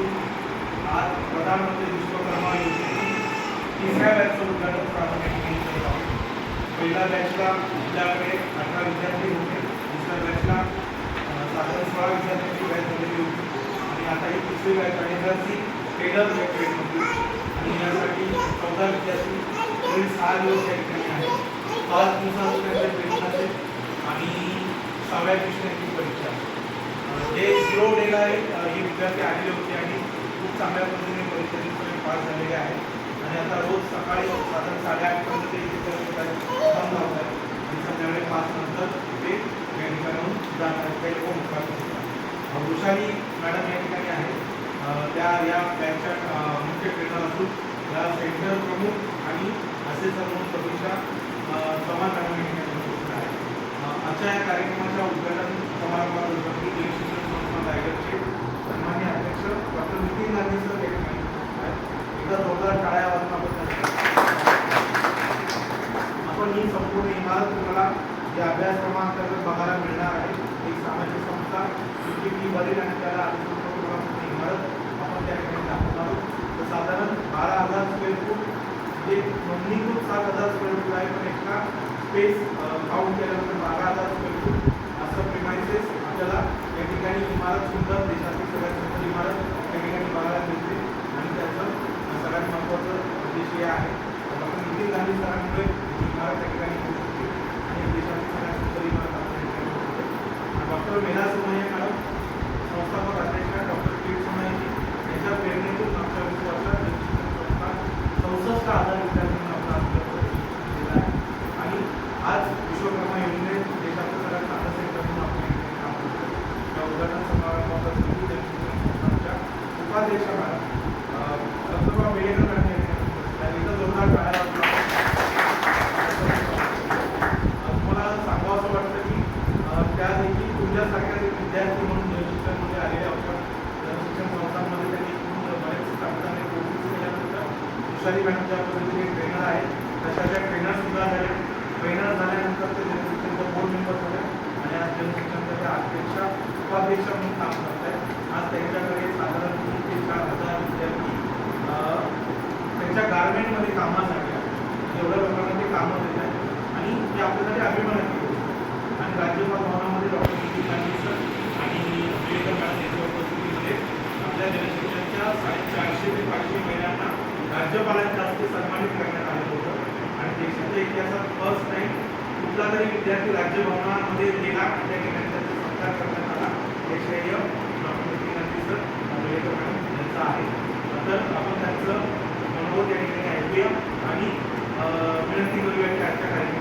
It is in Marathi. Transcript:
आज प्रधानमंत्री विश्वकर्मा योजनेतील तिसऱ्या बॅचचं उद्घाटन या ठिकाणी करत आहोत पहिल्या बॅचला आपल्याकडे अठरा विद्यार्थी होते दुसऱ्या बॅचला साधारण सोळा विद्यार्थ्यांची बॅच झालेली होती आणि आता ही तिसरी बॅच आहे तर टेलर ट्रेडमधली आणि यासाठी विद्यार्थी पुढील सहा दिवस या ठिकाणी ट्रेनिंग असेल आणि सहाव्या परीक्षा। जे झिरो डेला आहे हे विद्यार्थी आलेले होते चांगल्या पद्धतीने परीक्षा पास झालेले आहेत आणि आता रोज सकाळी साधारण साडेआठपर्यंत ते इथे करत आहेत थांब लावत आहेत आणि संध्याकाळी पाच नंतर ते या ठिकाणाहून जात आहेत. काही लोक मुखात वृषाली मॅडम या ठिकाणी आहेत. त्या या बँकच्या मुख्य ट्रेनर असून या सेंटर प्रमुख आणि असे सर्व प्रमुखच्या समान मॅडम या ठिकाणी उपस्थित आहेत. आजच्या या कार्यक्रमाच्या उद्घाटन समारंभात शिक्षण संस्था रायगडचे सन्मान्य अध्यक्ष डॉक्टर नितीन गांधी सर या ठिकाणी उपस्थित आहेत एकदा जोरदार टाळ्या वाजून आपण त्यांचं आपण ही संपूर्ण इमारत तुम्हाला या अभ्यासक्रमांतर्गत बघायला मिळणार आहे. एक सामाजिक संस्था तिची फी भरेल आणि त्याला अनुसरून इमारत आपण त्या ठिकाणी दाखवणार आहोत. तर साधारण बारा हजार स्क्वेअर फूट जे नोंदणीकृत सात हजार स्क्वेअर फूट आहे पण एका स्पेस काउंट केल्यानंतर बारा हजार स्क्वेअर फूट असं प्रिमायसेस आपल्याला या ठिकाणी इमारत सुंदर देशातील सगळ्यात सुंदर इमारत या ठिकाणी बघायला मिळते. आणि त्याचं सगळ्यात महत्त्वाचं उद्देश हे आहे. डॉक्टर नितीन गांधी सरांमुळे ठिकाणी आणि देशात डॉक्टर मेधा सोमय्या मॅडम संस्थापक अध्यक्ष डॉक्टर पीठ सोमय्याजी यांच्या प्रेरणेतून मागच्या वीस संस्था चौसष्ट हजार विद्यार्थ्यांना आपला अभ्यास दिलेला आहे आणि आज विश्वकर्मा योजनेत देशाचं सगळ्यात चांगलं सेंटर म्हणून आपल्या काम करतो या उद्घाटन समारंभात असलेली उपाध्यक्ष मॅडम विद्यार्थी म्हणून जनशिक्षणमध्ये आलेले आपण जनशिक्षण संस्थांमध्ये त्यांनी खूप बरेच चांगले कोर्सेस केल्यानंतर तुषारी मॅडम ज्या पद्धतीने ट्रेनर आहे. तशा त्या ट्रेनरसुद्धा झाले ट्रेनर झाल्यानंतर ते जनशिक्षणच्या बोर्ड मेंबर झाले आणि आज जनशिक्षणच्या त्या अध्यक्ष उपाध्यक्ष म्हणून काम करत आहेत आज त्यांच्याकडे साधारण तीन ते चार हजार विद्यार्थी अं, त्यांच्या गार्मेंटमध्ये कामासाठी आहेत एवढ्या लोकांना ते कामं देत आहेत आणि ते आपल्यासाठी अभिमानाची गोष्ट आहे. आणि राज्यपाल भवनामध्ये डॉक्टर नितीन गांधी सर आणि विवेकर मॅडम यांच्या उपस्थितीमध्ये आपल्या जनशिक्षणच्या साडेचारशे ते पाचशे महिलांना राज्यपालांच्या हस्ते सन्मानित करण्यात आलं होतं. आणि देशाच्या इतिहासात फर्स्ट टाइम कुठला तरी विद्यार्थी राज्यभवनामध्ये गेला त्या ठिकाणी त्याचा सत्कार करण्यात आला. हे श्रेय doctor Nitin Gandhi sir Ambedkar madam यांचं आहे. तर आपण त्यांचं मनोगत या ठिकाणी ऐकूया. आणि विनंती करूया की आजच्या कार्यक्रमात